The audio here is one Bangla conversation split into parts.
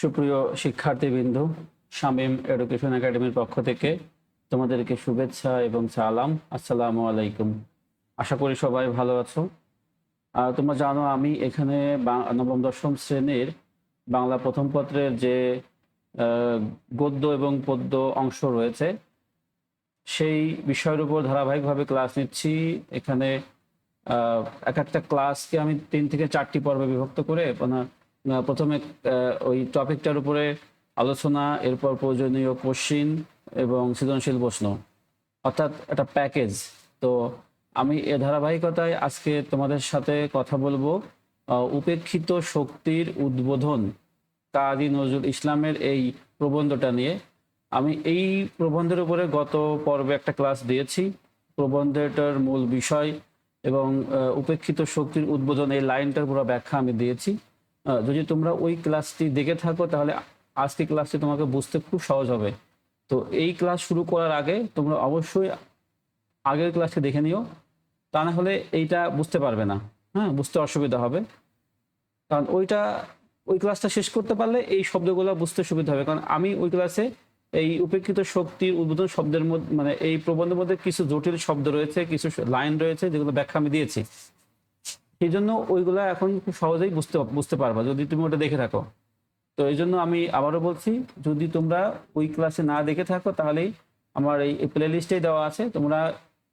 সুপ্রিয় শিক্ষার্থীবৃন্দ শামীম এডুকেশন একাডেমির পক্ষ থেকে তোমাদেরকে শুভেচ্ছা এবং সালাম। আসসালামু আলাইকুম। আশা করি সবাই ভালো আছো। তোমরা জানো আমি এখানে নবম দশম শ্রেণির বাংলা প্রথম পত্রের যে গদ্য এবং পদ্য অংশ রয়েছে সেই বিষয়ের উপর ধারাবাহিকভাবে ক্লাস নিচ্ছি। এখানে এক একটা ক্লাসকে আমি তিন থেকে চারটি পর্বে বিভক্ত করে মানে, প্রথমে ওই টপিকটার উপরে আলোচনা, এরপর প্রয়োজনীয় কোশ্চিন এবং সৃজনশীল প্রশ্ন। অর্থাৎ একটা প্যাকেজ তো আমি এ ধারাবাহিকতায় আজকে তোমাদের সাথে কথা বলব উপেক্ষিত শক্তির উদ্বোধন কাজী নজরুল ইসলামের এই প্রবন্ধটা নিয়ে। আমি এই প্রবন্ধের উপরে গত পর্বে একটা ক্লাস দিয়েছি। প্রবন্ধটার মূল বিষয় এবং উপেক্ষিত শক্তির উদ্বোধন এই লাইনটার পুরো ব্যাখ্যা আমি দিয়েছি। যদি তোমরা ওই ক্লাসটি দেখে থাকো, তাহলে আজকে ক্লাসটি তোমাকে বুঝতে খুব সহজ হবে। তো এই ক্লাস শুরু করার আগে তোমরা অবশ্যই আগের ক্লাসটি দেখে নিও। তা না হলে এইটা বুঝতে পারবে না। হ্যাঁ বুঝতে অসুবিধা হবে। কারণ ওইটা, ওই ক্লাসটা শেষ করতে পারলে এই শব্দগুলো বুঝতে সুবিধা হবে। কারণ আমি ওই ক্লাসে এই উপেক্ষিত শক্তির উদ্বোধন শব্দের মধ্যে মানে এই প্রবন্ধের মধ্যে কিছু জটিল শব্দ রয়েছে, কিছু লাইন রয়েছে, যেগুলো ব্যাখ্যা আমি দিয়েছি। সেই জন্য ওইগুলা এখন খুব সহজেই বুঝতে বুঝতে পারবা, যদি তুমি ওটা দেখে থাকো। তো এই জন্য আমি আবারও বলছি, যদি তোমরা ওই ক্লাসে না দেখে থাকো, তাহলেই আমার এই প্লে লিস্টেই দেওয়া আছে, তোমরা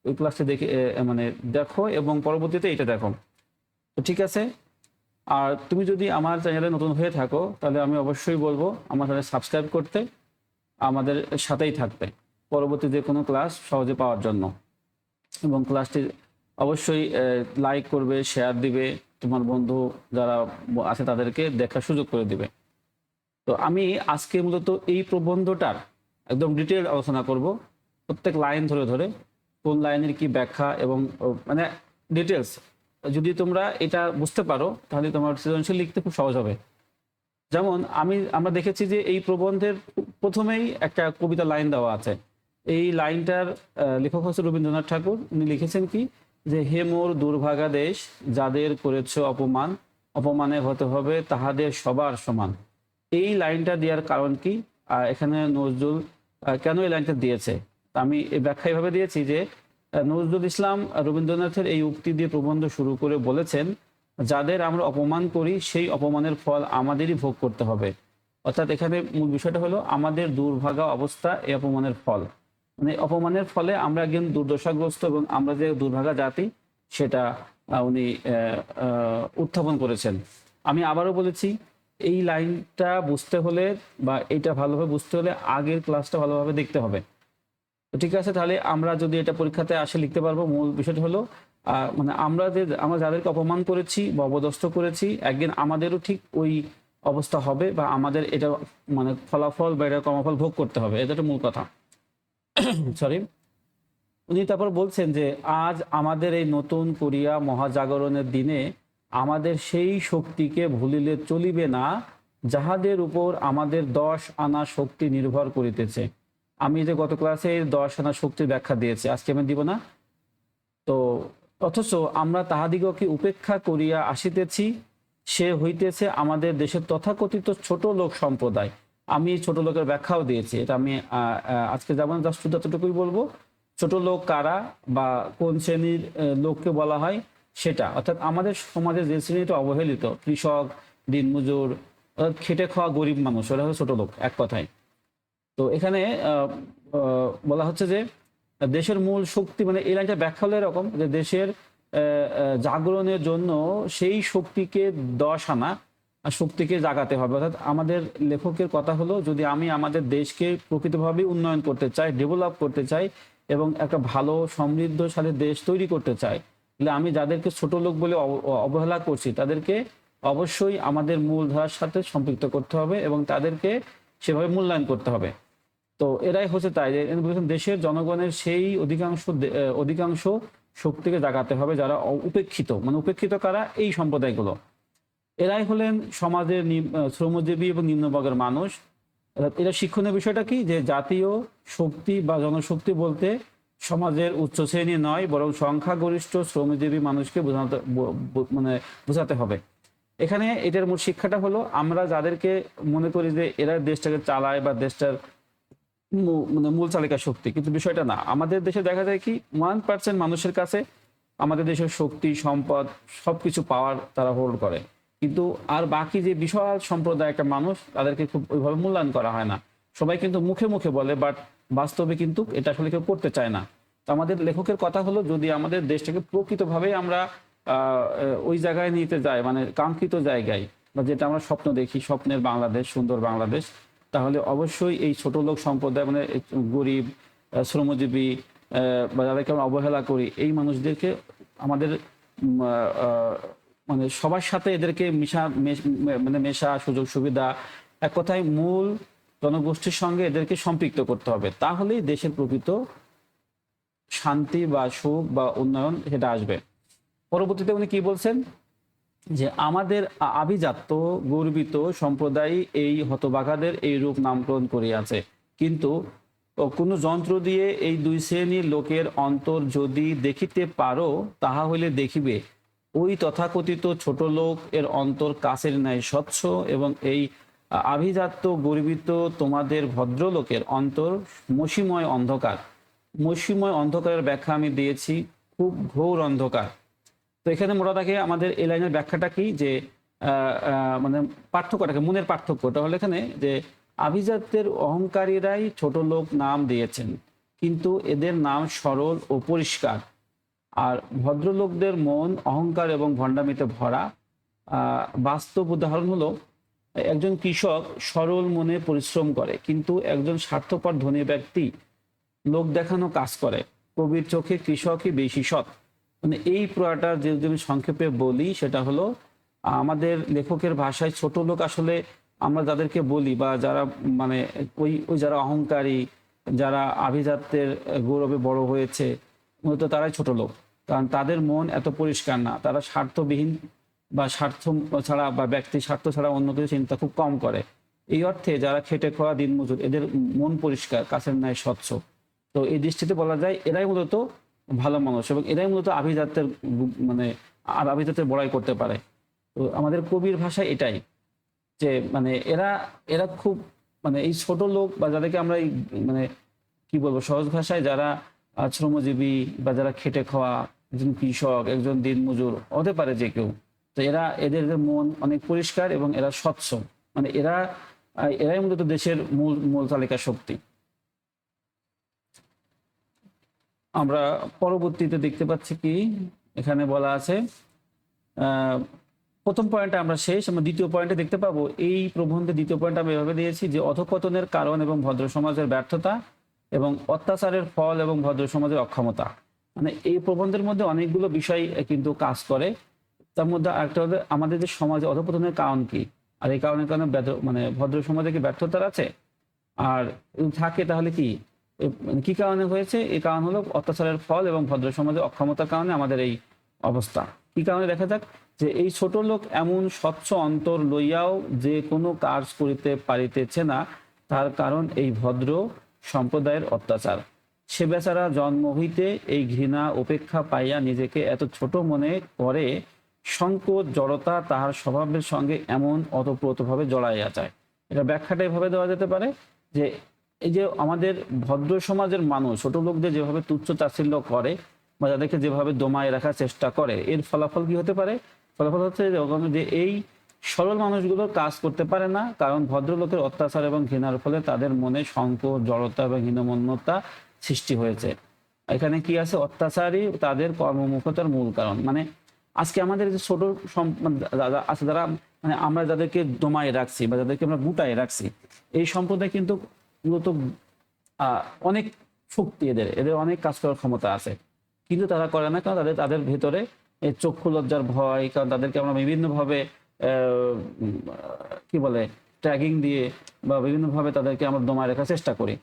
ওই ক্লাসটা দেখে মানে দেখো এবং পরবর্তীতে এটা দেখো। তো ঠিক আছে? আর তুমি যদি আমার চ্যানেলে নতুন হয়ে থাকো, তাহলে আমি অবশ্যই বলব, আমার চ্যানেল সাবস্ক্রাইব করতে আমাদের সাথেই থাকবে, পরবর্তী যে কোনো ক্লাস সহজে পাওয়ার জন্য। এবং ক্লাসটি অবশ্যই লাইক করবে শেয়ার দিবে। তোমার বন্ধু যারা আছে তাদেরকে দেখার সুযোগ করে দিবে। তো আমি আজকে মূলত এই প্রবন্ধটার একদম ডিটেল আলোচনা করব। প্রত্যেক লাইন ধরে ধরে, কোন লাইনের কি ব্যাখ্যা এবং মানে ডিটেলস যদি তোমরা এটা বুঝতে পারো, তাহলে তোমার সৃজনশীল লিখতে খুব সহজ হবে। যেমন, আমি, আমরা দেখেছি যে এই প্রবন্ধের প্রথমেই একটা কবিতা লাইন দেওয়া আছে। এই লাইনটার লেখক হচ্ছে রবীন্দ্রনাথ ঠাকুর। উনি লিখেছেন কি যে হে মোর দুর্ভাগা দেশ, যাদের করেছ অপমান, অপমানে হতে হবে তাহাদের সবার সমান। এই লাইনটা দেওয়ার কারণ কি? এখানে নজরুল কেন এই লাইনটা দিয়েছে? আমি ব্যাখ্যা এভাবে দিয়েছি যে নজরুল ইসলাম রবীন্দ্রনাথের এই উক্তি দিয়ে প্রবন্ধ শুরু করে বলেছেন, যাদের আমরা অপমান করি, সেই অপমানের ফল আমাদেরই ভোগ করতে হবে। অর্থাৎ এখানে মূল বিষয়টা হলো, আমাদের দুর্ভাগা অবস্থা এই অপমানের ফল। মানে অপমানের ফলে আমরা একজন দুর্দশাগ্রস্ত এবং আমরা যে দুর্ভাগা জাতি, সেটা উনি উত্থাপন করেছেন। আমি আবারও বলেছি, এই লাইনটা বুঝতে হলে বা এটা ভালোভাবে বুঝতে হলে আগের ক্লাসটা ভালোভাবে দেখতে হবে। ঠিক আছে, তাহলে আমরা যদি এটা পরীক্ষাতে আসে লিখতে পারব, মূল বিষয়টা হলো মানে আমরা যে, আমরা যাদেরকে অপমান করেছি বা অবদস্ত করেছি, একদিন আমাদেরও ঠিক ওই অবস্থা হবে বা আমাদের এটা মানে ফলাফল বা এটা কর্মফল ভোগ করতে হবে। এটা মূল কথা। সরি উনি তারপর বলছেন যে, আজ আমাদের এই নতুন করিয়া মহাজাগরণের দিনে আমাদের সেই শক্তিকে ভুলিলে চলিবে না, যাহাদের উপর আমাদের দশ আনা শক্তি নির্ভর করিতেছে। আমি যে গত ক্লাসে দশ আনা শক্তির ব্যাখ্যা দিয়েছি, আজকে আমি দিব না। তো, অথচ আমরা তাহাদিগকে উপেক্ষা করিয়া আসিতেছি? সে হইতেছে আমাদের দেশের তথাকথিত ছোট লোক সম্প্রদায়। আমি ছোট লোকের ব্যাখ্যাও দিয়েছি। এটা আমি আজকে যাব না শুধু এতটুকুই বলব, ছোট লোক কারা বা কোন শ্রেণির লোককে বলা হয় সেটা। অর্থাৎ আমাদের সমাজে যে শ্রেণীটা অবহেলিত, কৃষক, দিনমজুর অর্থাৎ খেটে খাওয়া গরিব মানুষ, ওরা হলো ছোট লোক, এক কথায়। তো এখানে বলা হচ্ছে যে দেশের মূল শক্তি মানে এই লাইনটা ব্যাখ্যা হলো এরকম যে দেশের জাগরণের জন্য সেই শক্তিকে দশ আনা শক্তিকে জাগাতে হবে। অর্থাৎ আমাদের লেখকের কথা হলো, যদি আমি আমাদের দেশকে প্রকৃতভাবে উন্নয়ন করতে চাই ডেভেলপ করতে চাই এবং একটা ভালো, সমৃদ্ধশালী দেশ তৈরি করতে চাই, তাহলে আমি যাদেরকে ছোট লোক বলে অব- অবহেলা করছি, তাদেরকে অবশ্যই আমাদের মূলধারার সাথে সম্পৃক্ত করতে হবে এবং তাদেরকে সেভাবে মূল্যায়ন করতে হবে। তো এরাই হচ্ছে তাই যে দেশের জনগণের সেই অধিকাংশ অধিকাংশ শক্তিকে জাগাতে হবে যারা উপেক্ষিত। মানে উপেক্ষিত কারা? এই সম্প্রদায়গুলো। এরাই হলেন সমাজের শ্রমজীবী এবং নিম্নবর্গের মানুষ। এরা শিক্ষণীয় বিষয়টা কি? যে জাতীয় শক্তি বা জনশক্তি বলতে সমাজের উচ্চ শ্রেণি নয়, বরং সংখ্যাগরিষ্ঠ শ্রমজীবী মানুষকে বোঝাতে মানে বোঝাতে হবে। এখানে এটার মূল শিক্ষাটা হলো, আমরা যাদেরকে মনে করি যে এরা দেশটাকে চালায় বা দেশটার মানে মূল চালিকা শক্তি, কিন্তু বিষয়টা না। আমাদের দেশে দেখা যায় কি ওয়ান পার্সেন্ট মানুষের কাছে আমাদের দেশের শক্তি, সম্পদ, সবকিছু পাওয়ার তারা হোল্ড করে। কিন্তু আর বাকি যে বিশাল সম্প্রদায় একটা মানুষ, তাদেরকে খুব ওইভাবে মূল্যায়ন করা হয় না। সবাই কিন্তু মুখে মুখে বলে বাট বাস্তবে কিন্তু এটা আসলে কেউ করতে চায় না। তো আমাদের লেখকের কথা হলো, যদি আমাদের দেশটাকে প্রকৃতভাবে আমরা ওই জায়গায় নিতে যাই মানে কাঙ্ক্ষিত জায়গায়, বা যেটা আমরা স্বপ্ন দেখি, স্বপ্নের বাংলাদেশ, সুন্দর বাংলাদেশ, তাহলে অবশ্যই এই ছোট লোক সম্প্রদায় মানে গরিব শ্রমজীবী বা যাদেরকে আমরা অবহেলা করি, এই মানুষদেরকে আমাদের মানে সবার সাথে এদেরকে মিশা মানে মেশা, সুযোগ সুবিধা, এক কথায় মূল জনগোষ্ঠীর সঙ্গে এদেরকে সম্পৃক্ত করতে হবে। তাহলেই দেশের প্রকৃত শান্তি বা সুখ বা উন্নয়ন সেটা আসবে। পরবর্তীতে উনি কি বলছেন? যে আমাদের আভিজাত্য, গর্বিত সম্প্রদায় এই হতবাগাদের এই রূপ নামকরণ করিয়াছে। কিন্তু কোনো যন্ত্র দিয়ে এই দুই শ্রেণির লোকের অন্তর যদি দেখিতে পারো, তাহা হইলে দেখিবে ওই তথাকথিত ছোট লোক এর অন্তর কাছের ন্যায় স্বচ্ছ এবং এই আভিজাত্য গর্বিত তোমাদের ভদ্রলোকের অন্তর মসিময় অন্ধকার। মসিময় অন্ধকারের ব্যাখ্যা আমি দিয়েছি, খুব ঘোর অন্ধকার। তো এখানে মোটা থাকে আমাদের এই লাইনের ব্যাখ্যাটা কি? যে মানে পার্থক্যটাকে, মনের পার্থক্যটা হলো এখানে যে, আভিজাত্যের অহংকারীরাই ছোট লোক নাম দিয়েছেন, কিন্তু এদের নাম সরল ও পরিষ্কার। আর ভদ্রলোকদের মন, অহংকার এবং ভণ্ডামিতে ভরা বাস্তব উদাহরণ হলো, একজন কৃষক সরল মনে পরিশ্রম করে, কিন্তু একজন স্বার্থপর ধনী ব্যক্তি লোক দেখানো কাজ করে। কবির চোখে কৃষকই বেশি সৎ। মানে এই প্রয়াটা যদি আমি সংক্ষেপে বলি, সেটা হলো, আমাদের লেখকের ভাষায় ছোট লোক আসলে আমরা যাদেরকে বলি বা যারা মানে ওই ওই যারা অহংকারী, যারা আভিজাত্যের গৌরবে বড় হয়েছে, মূলত তারাই ছোট লোক। কারণ তাদের মন এত পরিষ্কার না। তারা স্বার্থবিহীন বা স্বার্থ ছাড়া বা ব্যক্তি স্বার্থ ছাড়া অন্য কিছু চিন্তা খুব কম করে। এই অর্থে যারা খেটে খাওয়া দিনমজুর, এদের মন পরিষ্কার, কাছের ন্যায় স্বচ্ছ। তো এই দৃষ্টিতে বলা যায়, এরাই মূলত ভালো মানুষ এবং এরাই মূলত আভিজাত্যের মানে আ- আভিজাত্যের বড়াই করতে পারে। তো আমাদের কবির ভাষা এটাই যে মানে এরা এরা খুব মানে এই ছোট লোক বা যাদেরকে আমরা মানে কি বলব, সহজ ভাষায় যারা শ্রমজীবী বা যারা খেটে খাওয়া একজন কৃষক, একজন দিনমজুর, হতে পারে যে কেউ। তো এরা, এদের মন অনেক পরিষ্কার এবং এরা স্বচ্ছ। মানে এরা এরাই মূলত দেশের মূল মূল তালিকা শক্তি। আমরা পরবর্তীতে দেখতে পাচ্ছি কি? এখানে বলা আছে প্রথম পয়েন্টটা আমরা শেষ, আমরা দ্বিতীয় পয়েন্টে দেখতে পাবো, এই প্রবন্ধে দ্বিতীয় পয়েন্ট আমি এভাবে দিয়েছি যে অধপতনের কারণ এবং ভদ্র সমাজের ব্যর্থতা এবং অত্যাচারের ফল এবং ভদ্র সমাজের অক্ষমতা। মানে এই প্রবন্ধের মধ্যে অনেকগুলো বিষয় কিন্তু কাজ করে। তার মধ্যে একটা হলো আমাদের যে সমাজে অধপতনের কারণ কি? আর এই কারণের কারণে মানে ভদ্র সমাজে কি ব্যর্থতার আছে। আর থাকে তাহলে কি? মানে কি কারণে হয়েছে? এই কারণ হলো অত্যাচারের ফল এবং ভদ্র সমাজের অক্ষমতার কারণে আমাদের এই অবস্থা। কি কারণে দেখা যাক? যে এই ছোট লোক এমন স্বচ্ছ অন্তর লইয়াও যে কোনো কাজ করিতে পারিতেছে না, তার কারণ এই ভদ্র সম্প্রদায়ের অত্যাচার। সে বেচারা জন্ম হইতে এই ঘৃণা উপেক্ষা পাইয়া নিজেকে এত ছোট মনে করে সংকোচ, জড়তা তাহার স্বভাবের সঙ্গে এমন অতপ্রতভাবে জড়াইয়া যায়। এটা ব্যাখ্যাটা এভাবে দেওয়া যেতে পারে যে এই যে আমাদের ভদ্র সমাজের মানুষ, ছোট লোকদের যেভাবে তুচ্ছ তাচ্ছিল্য করে বা যাদেরকে যেভাবে দমায় রাখার চেষ্টা করে, এর ফলাফল কি হতে পারে? ফলাফল হচ্ছে যে এই সরল মানুষগুলো কাজ করতে পারে না, কারণ ভদ্রলোকের অত্যাচার এবং ঘৃণার ফলে তাদের মনে সংকট জড়তা এবং হীনমন্যতা সৃষ্টি হয়েছে। এখানে কি আছে? অত্যাচারই তাদের কর্মমুখতার মূল কারণ। মানে আজকে আমাদের যে ছোট মানে আছে যারা মানে আমরা যাদেরকে দমায় রাখছি বা যাদেরকে আমরা গুটায় রাখছি, এই সম্প্রদায় কিন্তু মূলত অনেক শক্তি এদের এদের অনেক কাজ করার ক্ষমতা আছে। কিন্তু তারা করে না, কারণ তাদের তাদের ভেতরে চক্ষু লজ্জার ভয়, কারণ তাদেরকে আমরা বিভিন্নভাবে কি বলে ট্যাগিং দিয়ে বা বিভিন্নভাবে তাদেরকে আমরা দমায় রাখার চেষ্টা করি।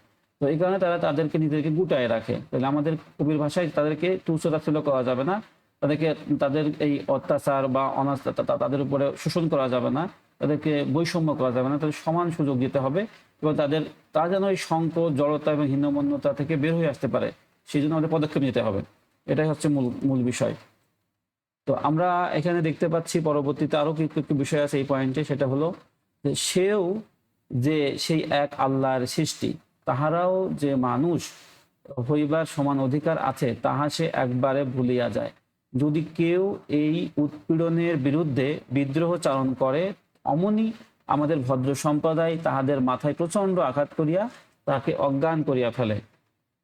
তো এই কারণে তারা তাদেরকে নিজেদেরকে গুটায় রাখে। তাহলে আমাদের কবির ভাষায় তাদেরকে তুচ্ছতাচ্ছিল্য করা যাবে না। তাদেরকে, তাদের এই অত্যাচার বা অনাস্থা তা- তা- তাদের উপরে শোষণ করা যাবে না। তাদেরকে বৈষম্য করা যাবে না। তাদের সমান সুযোগ দিতে হবে এবং তাদের তারা যেন এই সংকট জড়তা এবং হীনমন্যতা থেকে বের হয়ে আসতে পারে, সেই জন্য আমাদের পদক্ষেপ নিতে হবে। এটাই হচ্ছে মূল মূল বিষয়। তো আমরা এখানে দেখতে পাচ্ছি পরবর্তীতে আরও কিছু কিছু বিষয় আছে এই পয়েন্টে। সেটা হলো যে সেও যে সেই এক আল্লাহর সৃষ্টি তাহারাও যে মানুষ হইবার সমান অধিকার আছে, তাহা সে একবারে ভুলিয়া যায়। যদি কেউ এই উৎপীড়নের বিরুদ্ধে বিদ্রোহ চারণ করে, অমনি আমাদের ভদ্র সম্প্রদায় তাহাদের মাথায় প্রচণ্ড আঘাত করিয়া তাকে অজ্ঞান করিয়া ফেলে।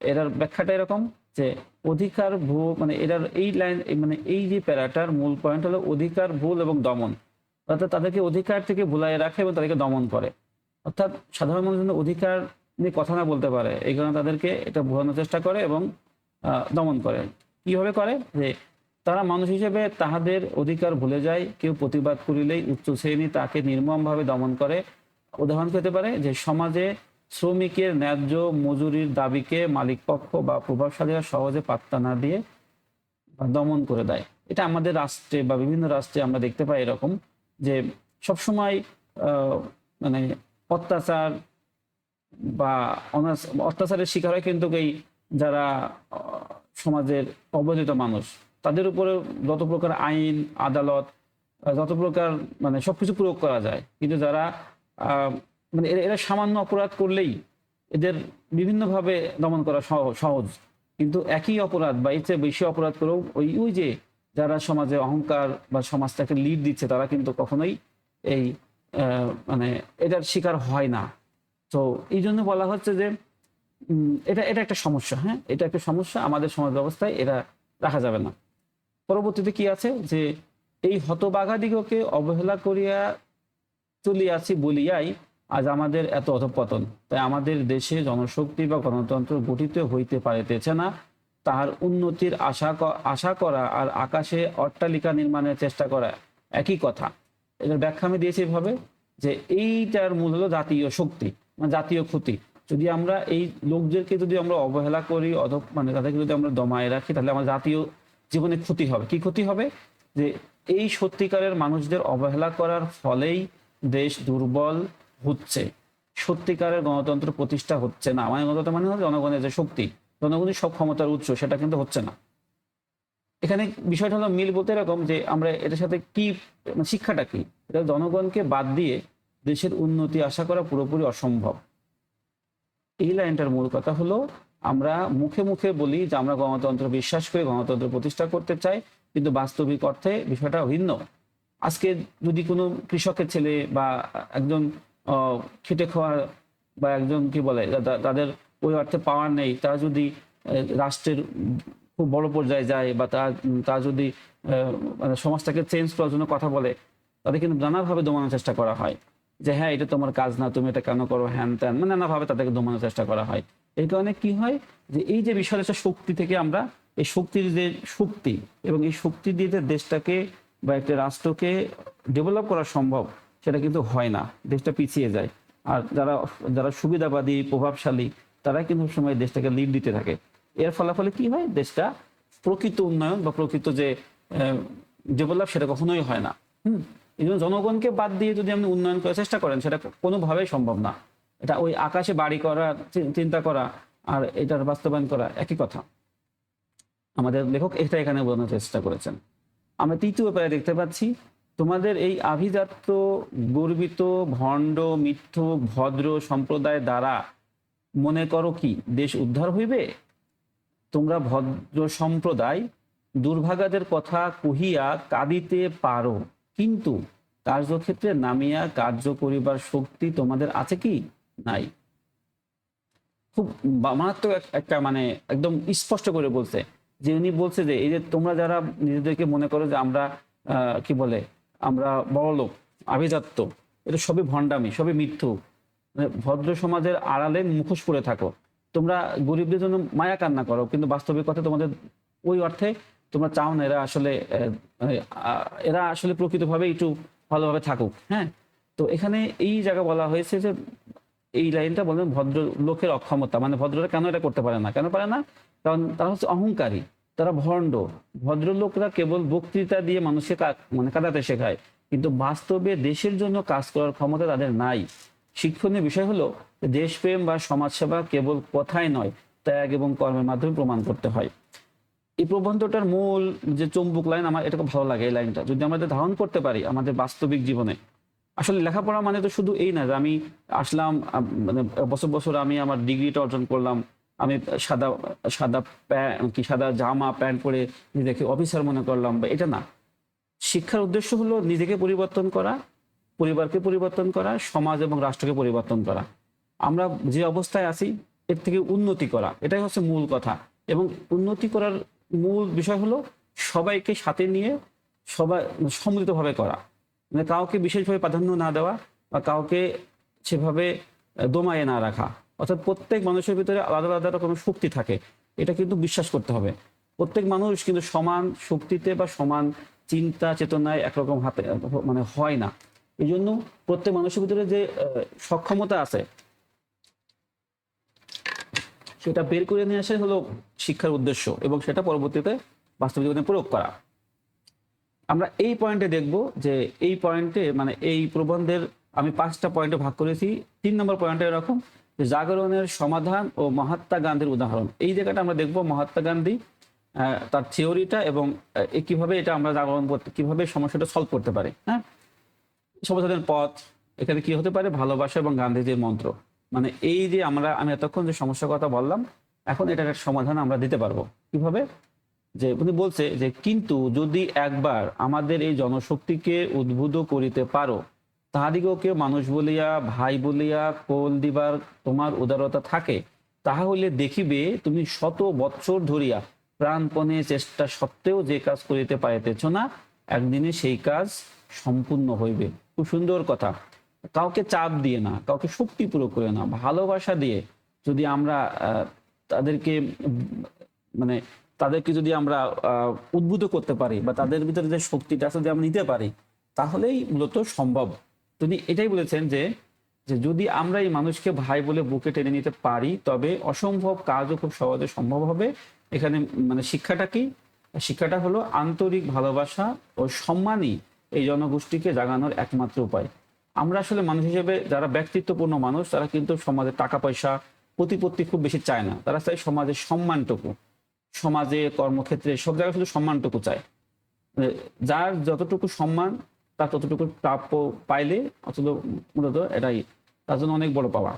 এটার ব্যাখ্যাটা এরকম যে অধিকার ভুল মানে এটার এই লাইন মানে এই যে প্যারাটার মূল পয়েন্ট হলো অধিকার, ভুল এবং দমন। অর্থাৎ তাদেরকে অধিকার থেকে ভুলাই রাখে এবং তাদেরকে দমন করে। অর্থাৎ সাধারণ মানুষের অধিকার নিয়ে কথা না বলতে পারে। এই কারণে তাদেরকে এটা বোঝানোর চেষ্টা করে এবং দমন করে। কীভাবে করে? যে তারা মানুষ হিসেবে তাহাদের অধিকার ভুলে যায়, কেউ প্রতিবাদ করিলেই উচ্চ শ্রেণি তাকে নির্মমভাবে দমন করে। উদাহরণ হতে পারে যে সমাজে শ্রমিকের ন্যায্য মজুরির দাবিকে মালিকপক্ষ বা প্রভাবশালীরা সহজে পাত্তা না দিয়ে দমন করে দেয়। এটা আমাদের রাষ্ট্রে বা বিভিন্ন রাষ্ট্রে আমরা দেখতে পাই এরকম যে সবসময় মানে অত্যাচার বা অনাস- অত্যাচারের শিকার হয় কিন্তু এই যারা সমাজের অবহেলিত মানুষ, তাদের উপরে যত প্রকার আইন, আদালত যত প্রকার মানে সবকিছু প্রয়োগ করা যায়। কিন্তু যারা মানে এরা- সামান্য অপরাধ করলেই এদের বিভিন্নভাবে দমন করা সহ- সহজ। কিন্তু একই অপরাধ বা এর চেয়ে বেশি অপরাধ করেও ওই ওই যে যারা সমাজে অহংকার বা সমাজটাকে লিড দিচ্ছে, তারা কিন্তু কখনোই এই মানে এটার শিকার হয় না। তো এই জন্য বলা হচ্ছে যে এটা এটা একটা সমস্যা হ্যাঁ? এটা একটা সমস্যা, আমাদের সমাজ ব্যবস্থায় এটা রাখা যাবে না। পরবর্তীতে কি আছে? যে এই হতবাঘাদিগকে অবহেলা করিয়া চলিয়াছি বলিয়াই আজ আমাদের এত অধপতন। তাই আমাদের দেশে জনশক্তি বা গণতন্ত্র গঠিত হইতে পারিতেছে না। তাহার উন্নতির আশা আশা করা আর আকাশে অট্টালিকা নির্মাণের চেষ্টা করা একই কথা। এটার ব্যাখ্যা আমি দিয়েছি এভাবে, যে এইটার মূল হলো জাতীয় শক্তি। জাতীয় ক্ষতি। যদি আমরা এই লোকদেরকে যদি আমরা অবহেলা করি অধ মানে তাদেরকে যদি আমরা দমায় রাখি, তাহলে আমার জাতীয় জীবনে ক্ষতি হবে। কি ক্ষতি হবে? যে এই সত্যিকারের মানুষদের অবহেলা করার ফলেই দেশ দুর্বল হচ্ছে। সত্যিকারের গণতন্ত্র প্রতিষ্ঠা হচ্ছে না। মানে গণতন্ত্র মানে হচ্ছে জনগণের যে শক্তি। জনগণের সব ক্ষমতার উৎস, সেটা কিন্তু হচ্ছে না। এখানে বিষয়টা হলো মিল বলতে এরকম যে আমরা এটার সাথে কি মানে শিক্ষাটা কি? এটা জনগণকে বাদ দিয়ে দেশের উন্নতি আশা করা পুরোপুরি অসম্ভব। এই লাইনটার মূল কথা হলো, আমরা মুখে মুখে বলি যে আমরা গণতন্ত্র বিশ্বাস করে গণতন্ত্র প্রতিষ্ঠা করতে চাই, কিন্তু বাস্তবিক অর্থে বিষয়টা ভিন্ন। আজকে যদি কোনো কৃষকের ছেলে বা একজন খেটে খাওয়া বা একজন কি বলে তাদের ওই অর্থে পাওয়ার নেই, তারা যদি রাষ্ট্রের খুব বড় পর্যায়ে যায় বা তার তারা যদি মানে সমাজটাকে চেঞ্জ করার জন্য কথা বলে, তাদের কিন্তু নানাভাবে দমানোর চেষ্টা করা হয়। যে হ্যাঁ এটা তোমার কাজ না, তুমি এটা কেন করো? হ্যান ত্যান। মানে নানাভাবে তাদেরকে দমানোর চেষ্টা করা হয়। এই কারণে কি হয় যে, এই যে বিশাল একটা শক্তি থেকে আমরা এই শক্তির যে শক্তি এবং এই শক্তি দিয়ে যে দেশটাকে বা একটা রাষ্ট্রকে ডেভেলপ করা সম্ভব, সেটা কিন্তু হয় না। দেশটা পিছিয়ে যায়। আর যারা যারা সুবিধাবাদী, প্রভাবশালী তারা কিন্তু সময় দেশটাকে লিড দিতে থাকে। এর ফলাফলে কি হয়? দেশটা প্রকৃত উন্নয়ন বা প্রকৃত যে ডেভেলপ সেটা কখনোই হয় না। হুম? এই জন্য জনগণকে বাদ দিয়ে যদি আপনি উন্নয়ন করার চেষ্টা করেন, সেটা কোনোভাবেই সম্ভব না। এটা ওই আকাশে বাড়ি করা চিন্তা করা আর এটার বাস্তবায়ন করা একই কথা। আমাদের লেখক এটা এখানে বোঝানোর চেষ্টা করেছেন। আমরা তৃতীয় ব্যাপারে দেখতে পাচ্ছি, তোমাদের এই আভিজাত্য, গর্বিত, ভণ্ড, মিথ্য, ভদ্র সম্প্রদায় দ্বারা মনে করো কি, দেশ উদ্ধার হইবে? তোমরা ভদ্র সম্প্রদায় দুর্ভাগাদের কথা কহিয়া কাঁদিতে পারো। কিন্তু কার্যক্ষেত্রে নামিয়া কার্য করিবার শক্তি তোমাদের আছে কি? নাই। খুব মারাত্মক একটা মানে একদম স্পষ্ট করে বলছে। যে উনি বলছে যে, এই যে তোমরা যারা নিজেদেরকে মনে করো যে আমরা কি বলে, আমরা বড় লোক, আভিজাত্য, এটা সবই ভণ্ডামি, সবই মিথ্যু। মানে ভদ্র সমাজের আড়ালে মুখোশ পরে থাকো। তোমরা গরিবদের জন্য মায়া কান্না করো, কিন্তু বাস্তবিক কথা তোমাদের ওই অর্থে তোমরা চাও না এরা আসলে আহ, এরা আসলে প্রকৃতভাবে একটু ভালোভাবে থাকুক হ্যাঁ? তো এখানে এই জায়গা বলা হয়েছে যে এই লাইনটা বলেন ভদ্র লোকের অক্ষমতা। মানে ভদ্ররা কেন এটা করতে পারে না? কেন পারে না? কারণ তারা হচ্ছে অহংকারী। তারা ভণ্ড। ভদ্রলোকরা কেবল বক্তৃতা দিয়ে মানুষকে মানে কাটাতে শেখায়। কিন্তু বাস্তবে দেশের জন্য কাজ করার ক্ষমতা তাদের নাই। শিক্ষণীয় বিষয় হলো দেশপ্রেম বা সমাজসেবা কেবল কথায় নয় ত্যাগ এবং কর্মের মাধ্যমে প্রমাণ করতে হয়। এই প্রবন্ধটার মূল যে চম্বুক লাইন আমার এটা খুব ভালো লাগে এই লাইনটা। যদি আমরা ধারণ করতে পারি আমাদের বাস্তবিক জীবনে। আসলে লেখাপড়া মানে তো শুধু এই না যে আমি আসলাম মানে বছর বছর আমি আমার ডিগ্রিটা অর্জন করলাম, আমি সাদা সাদা প্যান্ট, কি সাদা জামা, প্যান্ট পরে নিজেকে অফিসার মনে করলাম বা এটা না। শিক্ষার উদ্দেশ্য হলো নিজেকে পরিবর্তন করা, পরিবারকে পরিবর্তন করা, সমাজ এবং রাষ্ট্রকে পরিবর্তন করা। আমরা যে অবস্থায় আছি, এর থেকে উন্নতি করা, এটাই হচ্ছে মূল কথা। এবং উন্নতি করার মূল বিষয় হলো সবাইকে সাথে নিয়ে সবাই সম্মিলিতভাবে করা। মানে কাউকে বিশেষভাবে প্রাধান্য না দেওয়া বা কাউকে সেভাবে দমায়ে না রাখা। অর্থাৎ প্রত্যেক মানুষের ভিতরে আলাদা আলাদা রকমের শক্তি থাকে। এটা কিন্তু বিশ্বাস করতে হবে। প্রত্যেক মানুষ কিন্তু সমান শক্তিতে বা সমান চিন্তা, চেতনায় একরকম হাতে মানে হয় না। এই জন্য প্রত্যেক মানুষের ভিতরে যে সক্ষমতা আছে সেটা বের করে নিয়ে আসাই হলো শিক্ষার উদ্দেশ্য এবং সেটা পরবর্তীতে বাস্তব জীবনে প্রয়োগ করা। আমরা এই পয়েন্টে দেখব যে এই পয়েন্টে মানে এই প্রবন্ধের আমি পাঁচটা পয়েন্টে ভাগ করেছি। তিন নম্বর পয়েন্টে এরকম জাগরণের সমাধান ও মহাত্মা গান্ধীর উদাহরণ। এই জায়গাটা আমরা দেখব মহাত্মা গান্ধী তার থিওরিটা এবং কীভাবে এটা আমরা জাগরণ করতে, কীভাবে সমস্যাটা সলভ করতে পারি হ্যাঁ? সমাধানের পথ, এখানে কি হতে পারে? ভালোবাসা এবং গান্ধীজির মন্ত্র। মানে এই যে আমরা, আমি এতক্ষণ যে সমস্যার কথা বললাম, এখন এটার একটা সমাধান আমরা দিতে পারব। কীভাবে? যে উনি বলছে যে, কিন্তু যদি একবার আমাদের এই জনশক্তিকে উদ্বুদ্ধ করিতে পারো, তাহাদিগকে মানুষ বলিয়া, ভাই বলিয়া, কোল দিবার তোমার উদারতা থাকে তাহা হইলে দেখিবে তুমি শত বৎসর ধরিয়া প্রাণপণে চেষ্টা সত্ত্বেও যে কাজ করিতে পারিতেছ না, একদিনে সেই কাজ সম্পূর্ণ হইবে। খুব সুন্দর কথা। কাউকে চাপ দিয়ে না, কাউকে শক্তি প্রয়োগ করে না, ভালোবাসা দিয়ে যদি আমরা তাদেরকে মানে তাদেরকে যদি আমরা উদ্বুদ্ধ করতে পারি বা তাদের ভিতরে যে শক্তিটা যদি আমরা নিতে পারি, তাহলেই মূলত সম্ভব। তিনি এটাই বলেছেন যে যে যদি আমরা এই মানুষকে ভাই বলে বুকে টেনে নিতে পারি, তবে অসম্ভব কাজও খুব সহজে সম্ভব হবে। এখানে মানে শিক্ষাটা কি? শিক্ষাটা হলো আন্তরিক ভালোবাসা ও সম্মানই এই জনগোষ্ঠীকে জাগানোর একমাত্র উপায়। আমরা আসলে মানুষ হিসেবে যারা ব্যক্তিত্বপূর্ণ মানুষ, তারা কিন্তু সমাজে টাকা পয়সা প্রতিপত্তি খুব বেশি চায় না। তারা চায় সমাজের সম্মানটুকু। সমাজে, কর্মক্ষেত্রে সব জায়গায় শুধু সম্মানটুকু চায়। মানে যার যতটুকু সম্মান, তার ততটুকু প্রাপ্য পাইলে অথচ মূলত এটাই, তার জন্য অনেক বড় পাওয়া।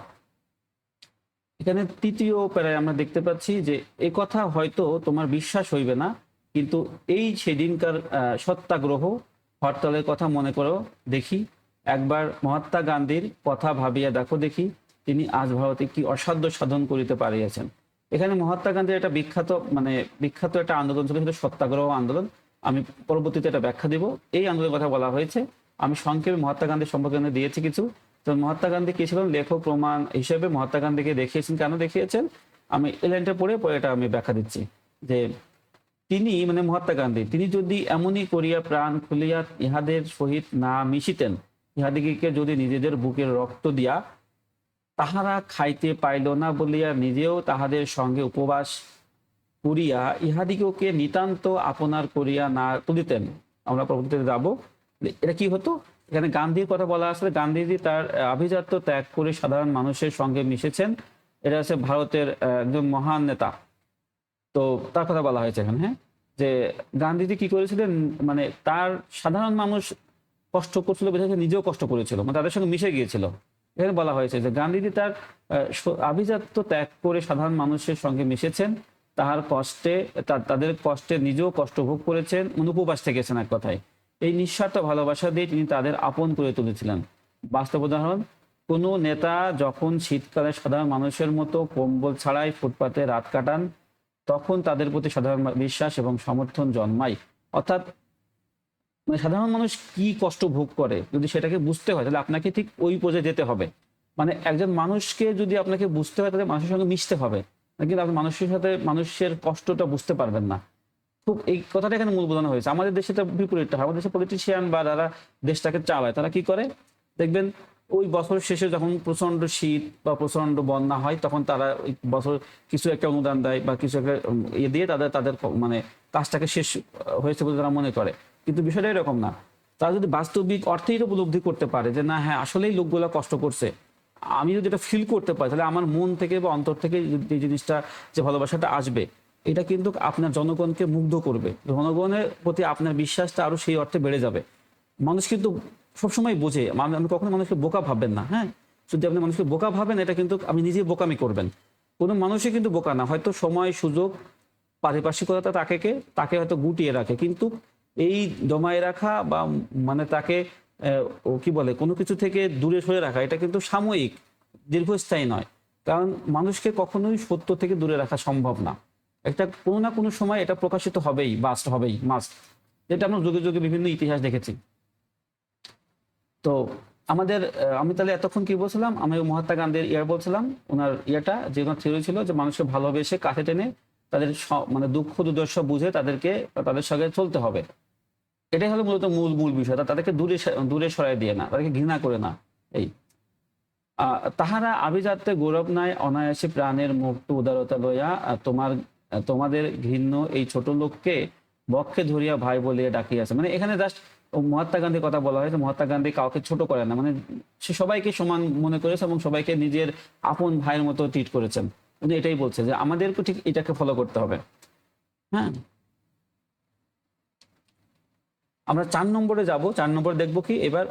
এখানে তৃতীয় প্যারায় আমরা দেখতে পাচ্ছি যে এ কথা হয়তো তোমার বিশ্বাস হইবে না, কিন্তু এই সেদিনকার সত্যাগ্রহ হরতালের কথা মনে করো, দেখি। একবার মহাত্মা গান্ধীর কথা ভাবিয়া দেখো দেখি, তিনি আজ ভারতে কি অসাধ্য সাধন করিতে পারিয়াছেন। এখানে মহাত্মা গান্ধীর একটা বিখ্যাত মানে বিখ্যাত একটা আন্দোলন ছিল, সেটা সত্যাগ্রহ আন্দোলন। আমি পরবর্তীতে এটা ব্যাখ্যা দিব। এই আন্দোলনের কথা বলা হয়েছে। আমি সংক্ষেপে মহাত্মা গান্ধীর সম্পর্কে দিয়েছি কিছু। তো মহাত্মা গান্ধী কি ছিলেন? লেখক, প্রমাণ হিসেবে মহাত্মা গান্ধীকে দেখিয়েছেন। কেন দেখিয়েছেন? আমি এই লাইনটা পড়ে পরে এটা আমি ব্যাখ্যা দিচ্ছি। যে তিনি মানে মহাত্মা গান্ধী, তিনি যদি এমনই করিয়া প্রাণ খুলিয়া ইহাদের সহিত না মিশিতেন ইহাদিগকে যদি নিজেদের বুকের রক্ত দিয়া তাহারা খাইতে পাইল না বলিয়া নিজেও তাহাদের সঙ্গে উপবাস করিয়া ইহাদিগকে নিতান্ত আপনার করিয়া না তুলিতেন। আমরা পরবর্তীতে যাব। এটা কি হতো? এখানে গান্ধীর কথা বলা আসলে গান্ধীজি তার আভিজাত্য ত্যাগ করে সাধারণ মানুষের সঙ্গে মিশেছেন। এটা হচ্ছে ভারতের একজন মহান নেতা। তো তার কথা বলা হয়েছে এখানে হ্যাঁ? যে গান্ধীজি কি করেছিলেন? মানে তার সাধারণ মানুষ কষ্ট করছিল বিধায় নিজেও কষ্ট করেছিল মানে তাদের সঙ্গে মিশে গিয়েছিল। এখানে বলা হয়েছে যে গান্ধীজি তার আভিজাত্য ত্যাগ করে সাধারণ মানুষের সঙ্গে মিশেছেন। তাহার কষ্টে তাদের কষ্টে নিজেও কষ্ট ভোগ করেছেন, অনুপবাস থেকেছেন এক কথায়। এই নিঃস্বার্থ ভালোবাসা দিয়ে তিনি তাদের আপন করে তুলেছিলেন। বাস্তব উদাহরণ, কোনো নেতা যখন শীতকালে সাধারণ মানুষের মতো কম্বল ছাড়াই ফুটপাতে রাত কাটান, তখন তাদের প্রতি সাধারণ বিশ্বাস এবং সমর্থন জন্মায়। অর্থাৎ মানে সাধারণ মানুষ কি কষ্ট ভোগ করে? যদি সেটাকে বুঝতে হয়, তাহলে আপনাকে ঠিক ওই পর্যায়ে যেতে হবে। মানে একজন মানুষকে যদি আপনাকে বুঝতে হয়, তাহলে মানুষের সঙ্গে মিশতে হবে। কিন্তু আপনি মানুষের সাথে মানুষের কষ্টটা বুঝতে পারবেন না? খুব, এই কথাটা এখানে মূল বোঝানো হয়েছে। আমাদের দেশে তো বিপরীতটা হয়। আমাদের দেশে পলিটিশিয়ান বা যারা দেশটাকে চালায়, তারা কি করে? দেখবেন, ওই বছর শেষে যখন প্রচণ্ড শীত বা প্রচণ্ড বন্যা হয়, তখন তারা ওই বছর কিছু একটা অনুদান দেয় বা কিছু একটা ইয়ে দিয়ে তাদের তাদের মানে কাজটাকে শেষ হয়েছে বলে তারা মনে করে। কিন্তু বিষয়টা এরকম না। তারা যদি বাস্তবিক অর্থেই এটা উপলব্ধি করতে পারে যে, না হ্যাঁ আসলেই লোকগুলো কষ্ট করছে। আমি যদি এটা ফিল করতে পারি, তাহলে আমার মন থেকে বা অন্তর থেকে এই জিনিসটা, যে ভালোবাসাটা আসবে, এটা কিন্তু আপনার জনগণকে মুগ্ধ করবে। জনগণের প্রতি আপনার বিশ্বাসটা আরও সেই অর্থে বেড়ে যাবে। মানুষ কিন্তু সবসময় বোঝে আপনি কখনো মানুষকে বোকা ভাববেন না হ্যাঁ? যদি আপনি মানুষকে বোকা ভাবেন, এটা কিন্তু আপনি নিজে বোকামি করবেন। কোনো মানুষই কিন্তু বোকা না। হয়তো সময়, সুযোগ, পারিপার্শ্বিকতা তাকে তাকে হয়তো গুটিয়ে রাখে। কিন্তু এই দমায় রাখা বা মানে তাকে ও কি বলে, কোনো কিছু থেকে দূরে সরে রাখা, এটা কিন্তু সাময়িক, দীর্ঘস্থায়ী নয়। কারণ মানুষকে কখনোই সত্য থেকে দূরে রাখা সম্ভব না। একটা কোনো না কোনো সময় এটা প্রকাশিত হবেই, বাস্ট হবেই মাস্ট যেটা আমরা যুগে যুগে বিভিন্ন ইতিহাস দেখেছি। তো আমাদের আমি তাহলে এতক্ষণ কি বলছিলাম? আমি মহাত্মা গান্ধীর ইয়ার বলছিলাম, ওনার ইয়েটা, যে থিওরি ছিল যে মানুষকে ভালোবেসে কাছে টেনে তাদের মানে দুঃখ দুর্দশা বুঝে তাদেরকে, তাদের সঙ্গে চলতে হবে। এটাই হলো মূলত মূল মূল বিষয়। তাদেরকে দূরে দূরে সরাই দিয়ে না, তাদেরকে ঘৃণা করে না। এই। তাহারা আভিজাত্যে গৌরব নাই, অনায়াসে প্রাণের মুক্ত উদারতা লইয়া তোমার তোমাদের ঘৃণ্য এই ছোট লোককে বক্ষে ধরিয়া ভাই বলিয়া ডাকিয়াছে। মানে এখানে জাস্ট মহাত্মা গান্ধীর কথা বলা হয়েছে, মহাত্মা গান্ধী কাউকে ছোট করে না। মানে সে সবাইকে সমান মনে করেছে এবং সবাইকে নিজের আপন ভাইয়ের মতো ট্রিট করেছেন। উনি এটাই বলছে যে আমাদেরকে ঠিক এটাকে ফলো করতে হবে। হ্যাঁ? আমরা চার নম্বরে যাব, চার নম্বরে দেখব কি, এবার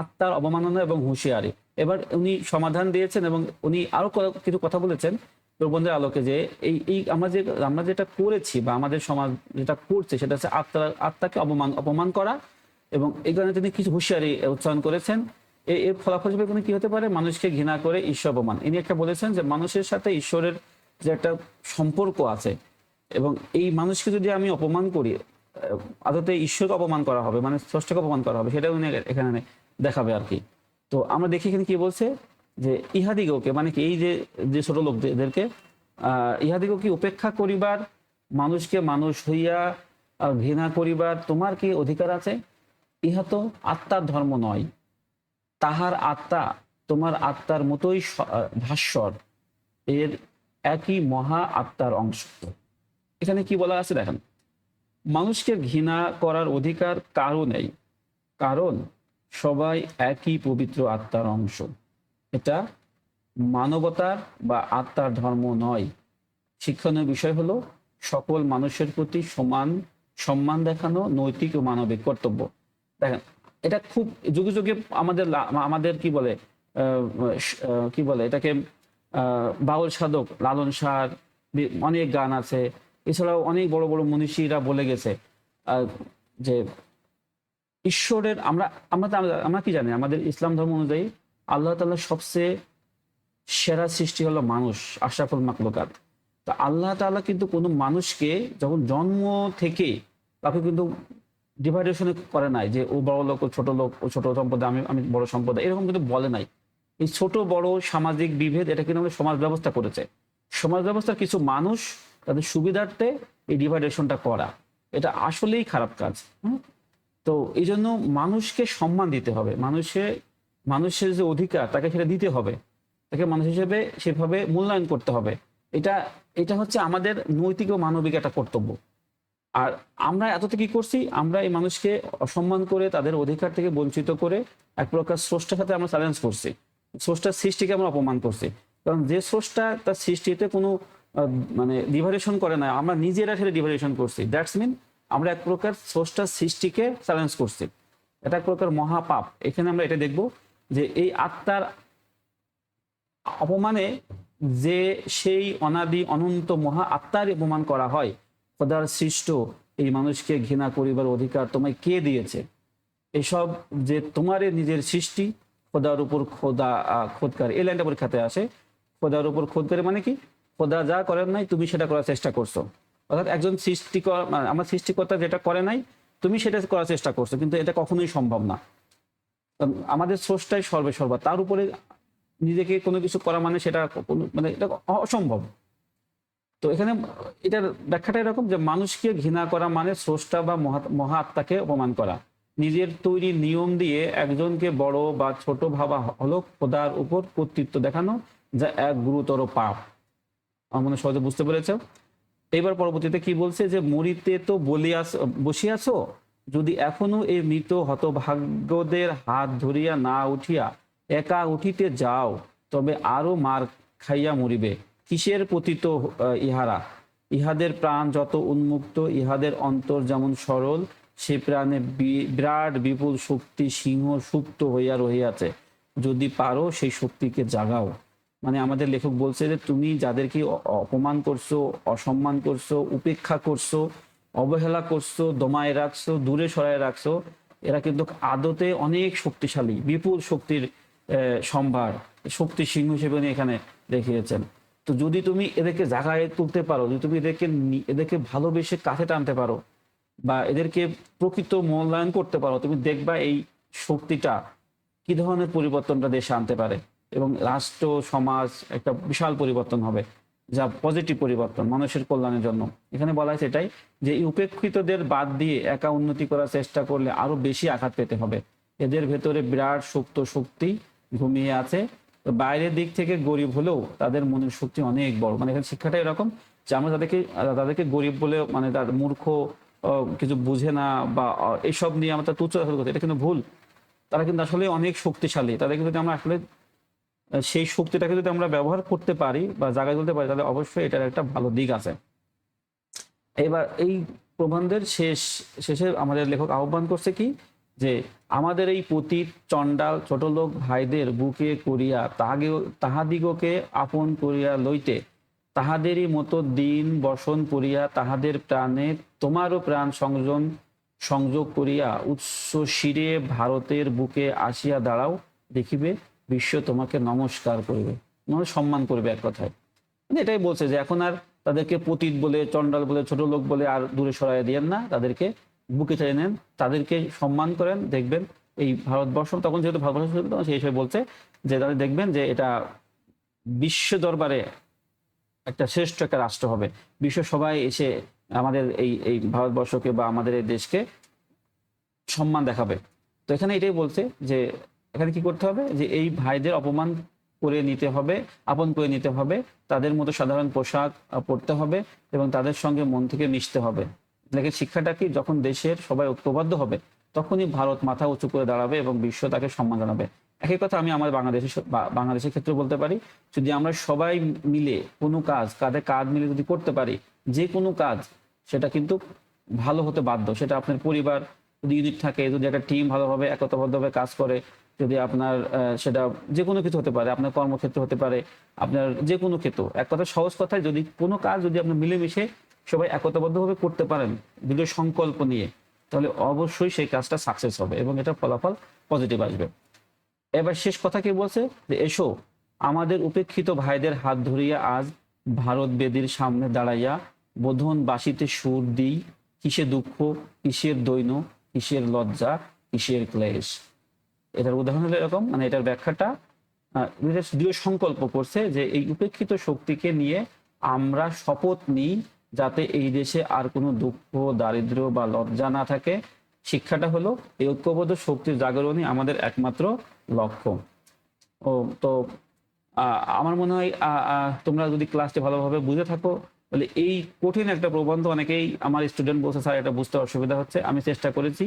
আত্মার অবমাননা এবং হুঁশিয়ারি। এবার উনি সমাধান দিয়েছেন এবং উনি আরও কিছু কথা বলেছেন প্রবন্ধের আলোকে যে এই এই আমরা যে, আমরা যেটা করেছি বা আমাদের সমাজ যেটা করছে সেটা হচ্ছে আত্মার, আত্মাকে অপমান অপমান করা এবং এই কারণে তিনি কিছু হুঁশিয়ারি উচ্চারণ করেছেন। এর ফলাফল হিসেবে কোনো কি হতে পারে? মানুষকে ঘৃণা করে ঈশ্বর অপমান। ইনি একটা বলেছেন যে মানুষের সাথে ঈশ্বরের যে একটা সম্পর্ক আছে এবং এই মানুষকে যদি আমি অপমান করি আদতে ঈশ্বরকে অপমান করা হবে মানে স্রষ্টাকে অপমান করা হবে সেটা উনি এখানে দেখাবে আর কি। তো আমরা দেখি এখানে কি বলছে যে ইহাদিগকে মানে কি এই যে যে ছোট লোকদেরকে ইহাদিগকে উপেক্ষা করিবার, মানুষকে মানুষ হইয়া ঘৃণা করিবার তোমার কি অধিকার আছে? ইহা তো আত্মার ধর্ম নয়। তাহার আত্মা তোমার আত্মার মতোই ভাস্বর। এর একই মহা আত্মার অংশ। এখানে কি বলা আছে দেখেন? মানুষকে ঘৃণা করার অধিকার কারও নেই। কারণ সবাই একই পবিত্র আত্মার অংশ। এটা মানবতার বা আত্মার ধর্ম নয়। শিক্ষণীয় বিষয় হলো সকল মানুষের প্রতি সমান সম্মান দেখানো, নৈতিক ও মানবিক কর্তব্য। দেখেন এটা খুব যুগে যুগে আমাদের আমাদের কি বলে কি বলে এটাকে বাউল সাধক লালন সার অনেক গান আছে। এছাড়াও অনেক বড় বড় মনীষীরা বলে গেছে যে ঈশ্বরের, আমরা আমরা আমরা কি জানি, আমাদের ইসলাম ধর্ম অনুযায়ী আল্লাহ তাআলা সবচেয়ে সেরা সৃষ্টি হলো মানুষ, আশরাফুল মাকলুকাত তা আল্লাহ তাআলা কিন্তু কোনো মানুষকে যখন জন্ম থেকে, তাকে কিন্তু ডিভাইডেশনে করে নাই যে ও বড় লোক, ও ছোট লোক, ও ছোট সম্পদ আমি আমি বড় সম্পদ এরকম কিন্তু বলে নাই। এই ছোট, বড়, সামাজিক বিভেদ, এটা কিন্তু আমাদের সমাজ ব্যবস্থা করেছে। সমাজ ব্যবস্থার কিছু মানুষ তাদের সুবিধার্থে এই ডিভাইডেশনটা করা। এটা আসলেই খারাপ কাজ? তো এই জন্য মানুষকে সম্মান দিতে হবে। মানুষে, মানুষের যে অধিকার, তাকে সেটা দিতে হবে। তাকে মানুষ হিসেবে সেভাবে মূল্যায়ন করতে হবে। এটা এটা হচ্ছে আমাদের নৈতিক ও মানবিক একটা কর্তব্য। আর আমরা এতটা কি করছি? আমরা এই মানুষকে অসম্মান করে, তাদের অধিকার থেকে বঞ্চিত করে এক প্রকার স্রষ্টার সাথে আমরা চ্যালেঞ্জ করছি। স্রষ্টার সৃষ্টিকে আমরা অপমান করছি। কারণ যে স্রষ্টা তার সৃষ্টিতে কোনো মানে ডিভারেশন করে না, আমরা নিজেরা সেটা ডিভারেশন করছি। দ্যাটস মিন আমরা এক প্রকার স্রষ্টার সৃষ্টিকে চ্যালেঞ্জ করছি। এটা এক প্রকার মহাপাপ। এখানে আমরা এটা দেখব যে এই আত্মার অপমানে যে সেই অনাদি, অনন্ত মহা আত্মার অপমান করা হয়। খোদার সৃষ্ট এই মানুষকে ঘৃণা করিবার অধিকার তোমায় কে দিয়েছে? এসব যে তোমারে নিজের সৃষ্টি, খোদার উপর খোদা খোদকার এই লাইনটা পরীক্ষাতে আসে। খোদার উপর খোদকারে মানে কি? খোদা যা করেন নাই, তুমি সেটা করার চেষ্টা করছ। অর্থাৎ একজন মানে আমার সৃষ্টিকর্তা যেটা করে নাই, তুমি সেটা করার চেষ্টা করছ, কিন্তু এটা কখনোই সম্ভব না। আমাদের স্রষ্টাই সর্বে সর্বা। তার উপরে নিজেকে কোনো কিছু করা মানে সেটা মানে এটা অসম্ভব। তো এখানে এটার ব্যাখ্যাটা এরকম যে মানুষকে ঘৃণা করা মানে স্রষ্টা বা মহা- আত্মাকে অপমান করা। নিজের তৈরি নিয়ম দিয়ে একজনকে বড় বা ছোট ভাবা হলো খোদার উপর কর্তৃত্ব দেখানো যা এক গুরুতর পাপ। আমার সহজে বুঝতে পেরেছ? এবার পরবর্তীতে কি বলছে যে, মরিতে তো বলিয়াছ, বসিয়াছ, যদি এখনও এই মৃত হতভাগ্যদের হাত ধরিয়া না উঠিয়া একা উঠিতে যাও, তবে আরও মার খাইয়া মরিবে। কিসের পতিত ইহারা? ইহাদের প্রাণ যত উন্মুক্ত, ইহাদের অন্তর যেমন সরল, সে প্রাণে বিরাট বিপুল শক্তি সিংহ সুপ্ত হইয়া রহিয়াছে। যদি পারো সেই শক্তিকে জাগাও। মানে আমাদের লেখক বলছে যে, তুমি যাদেরকে অপমান করছ, অসম্মান করছ, উপেক্ষা করছ, অবহেলা করছ, দমায় রাখছো, দূরে সরায় রাখছো, এরা কিন্তু আদতে অনেক শক্তিশালী, বিপুল শক্তির সম্ভার, শক্তি সিংহ হিসেবে এখানে দেখিয়েছেন। তো যদি তুমি এদেরকে জাগায় তুলতে পারো, যদি তুমি এদেরকে এদেরকে ভালোবেসে কাছে টানতে পারো বা এদেরকে প্রকৃত মূল্যায়ন করতে পারো, তুমি দেখবা এই শক্তিটা কি ধরনের পরিবর্তনটা দেশে আনতে পারে এবং রাষ্ট্র, সমাজ একটা বিশাল পরিবর্তন হবে যা পজিটিভ পরিবর্তন মানুষের কল্যাণের জন্য। এখানে বলা হয়েছে এটাই যে উপেক্ষিতদের বাদ দিয়ে একা উন্নতি করার চেষ্টা করলে আরও বেশি আঘাত পেতে হবে। এদের ভেতরে বিরাট সুপ্ত শক্তি ঘুমিয়ে আছে। বাইরের দিক থেকে গরিব হলেও তাদের মনের শক্তি অনেক বড়। মানে এখানে শিক্ষাটা এরকম যে আমরা তাদেরকে তাদেরকে গরিব বলে মানে তার মূর্খ কিছু বুঝে না বা এসব নিয়ে আমরা তার তুচ্ছ করতে এটা কিন্তু ভুল। তারা কিন্তু আসলে অনেক শক্তিশালী। তাদেরকে যদি আমরা আসলে সেই শক্তিটাকে যদি আমরা ব্যবহার করতে পারি বা জায়গায় তুলতে পারি, তাহলে অবশ্যই এটার একটা ভালো দিক আছে। এবার এই প্রবন্ধের শেষ, শেষে আমাদের লেখক আহ্বান করছে কি যে আমাদের এই পতীত, চণ্ডাল, ছোট লোক ভাইদের বুকে করিয়া তাহাগে তাহাদিগকে আপন করিয়া লইতে তাহাদেরই মতো দিন বসন করিয়া তাহাদের প্রাণে তোমারও প্রাণ সংযোজন সংযোগ করিয়া উৎস শিরে ভারতের বুকে আসিয়া দাঁড়াও, দেখিবে বিশ্ব তোমাকে নমস্কার করবে। মানে সম্মান করবে এক কথায়। মানে এটাই বলছে যে এখন আর তাদেরকে পতীত বলে, চণ্ডাল বলে, ছোট লোক বলে আর দূরে সরাইয়া দিয়েন না, তাদেরকে বুকে টেনে নেন, তাদেরকে সম্মান করেন, দেখবেন এই ভারতবর্ষ, তখন যেহেতু ভারতবর্ষ তখন সেই হিসেবে বলছে যে তাদের দেখবেন যে এটা বিশ্ব দরবারে একটা শ্রেষ্ঠ একটা রাষ্ট্র হবে। বিশ্ব সবাই এসে আমাদের এই এই ভারতবর্ষকে বা আমাদের এই দেশকে সম্মান দেখাবে। তো এখানে এটাই বলছে যে এখানে কি করতে হবে? যে এই ভাইদের অপমান করে নিতে হবে, আপন করে নিতে হবে, তাদের মতো সাধারণ পোশাক পরতে হবে এবং তাদের সঙ্গে মন থেকে মিশতে হবে। শিক্ষাটা কি যখন দেশের সবাই ঐক্যবদ্ধ হবে, তখনই ভারত মাথা উঁচু করে দাঁড়াবে এবং বিশ্ব তাকে সম্মান জানাবে। একই কথা আমি আমার বাংলাদেশের বাংলাদেশের ক্ষেত্রে বলতে পারি, যদি আমরা সবাই মিলে কোনো কাজ, কাঁধে কাঁধ মিলে যদি করতে পারি, যে কোনো কাজ, সেটা কিন্তু ভালো হতে বাধ্য। সেটা আপনার পরিবার, যদি ইউনিট থাকে, যদি একটা টিম ভালোভাবে একতাবদ্ধভাবে কাজ করে, যদি আপনার সেটা যে কোনো কিছু হতে পারে, আপনার কর্মক্ষেত্র হতে পারে, আপনার যে কোনো ক্ষেত্র। এক কথা সহজ কথায় যদি কোনো কাজ যদি আপনি মিলেমিশে সবাই একতাবদ্ধভাবে করতে পারেন দৃঢ় সংকল্প নিয়ে, তাহলে অবশ্যই সেই কাজটা সাকসেস হবে এবং এটা ফলাফল পজিটিভ আসবে। এবার শেষ কথা কি বলছে? যে এসো, আমাদের উপেক্ষিত ভাইদের হাত ধরিয়া আজ ভারত বেদির সামনে দাঁড়াইয়া বোধন বাসিতে সুর দিই কিসে দুঃখ, কিসের দৈন, কিসের লজ্জা, কিসের ক্লেশ। এটার উদাহরণ হলো এরকম মানে এটার ব্যাখ্যাটা দৃঢ় সংকল্প করছে যে এই উপেক্ষিত শক্তিকে নিয়ে আমরা শপথ নিই যাতে এই দেশে আর কোনো দুঃখ, দারিদ্র্য বা লজ্জা না থাকে। শিক্ষাটা হলো এই ঐক্যবদ্ধ শক্তির জাগরণই আমাদের একমাত্র লক্ষ্য। ও, তো আমার মনে হয় তোমরা যদি ক্লাসটি ভালোভাবে বুঝে থাকো, তাহলে এই কঠিন একটা প্রবন্ধ অনেকেই, আমার স্টুডেন্ট বলছে, স্যার, এটা বুঝতে অসুবিধা হচ্ছে। আমি চেষ্টা করেছি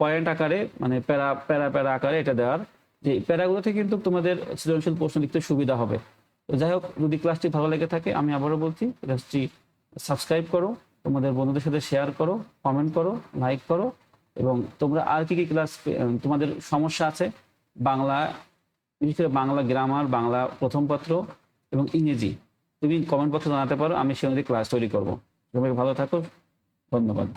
পয়েন্ট আকারে মানে প্যারা প্যারা প্যারা আকারে এটা দেওয়ার। যে প্যারাগুলোতে কিন্তু তোমাদের সৃজনশীল প্রশ্ন লিখতে সুবিধা হবে। তো যাই হোক, যদি ক্লাসটি ভালো লেগে থাকে, আমি আবারও বলছি ক্লাসটি সাবস্ক্রাইব করো, তোমাদের বন্ধুদের সাথে শেয়ার করো কমেন্ট করো লাইক করো এবং তোমরা আর কি কি ক্লাস তোমাদের সমস্যা আছে? বাংলা, বিশেষ করে বাংলা গ্রামার বাংলা প্রথম পত্র এবং ইংরেজি। তুমি কমেন্ট পত্র জানাতে পারো, আমি সেই অনুযায়ী ক্লাস তৈরি করব। তোমাকে ভালো থাকো, ধন্যবাদ।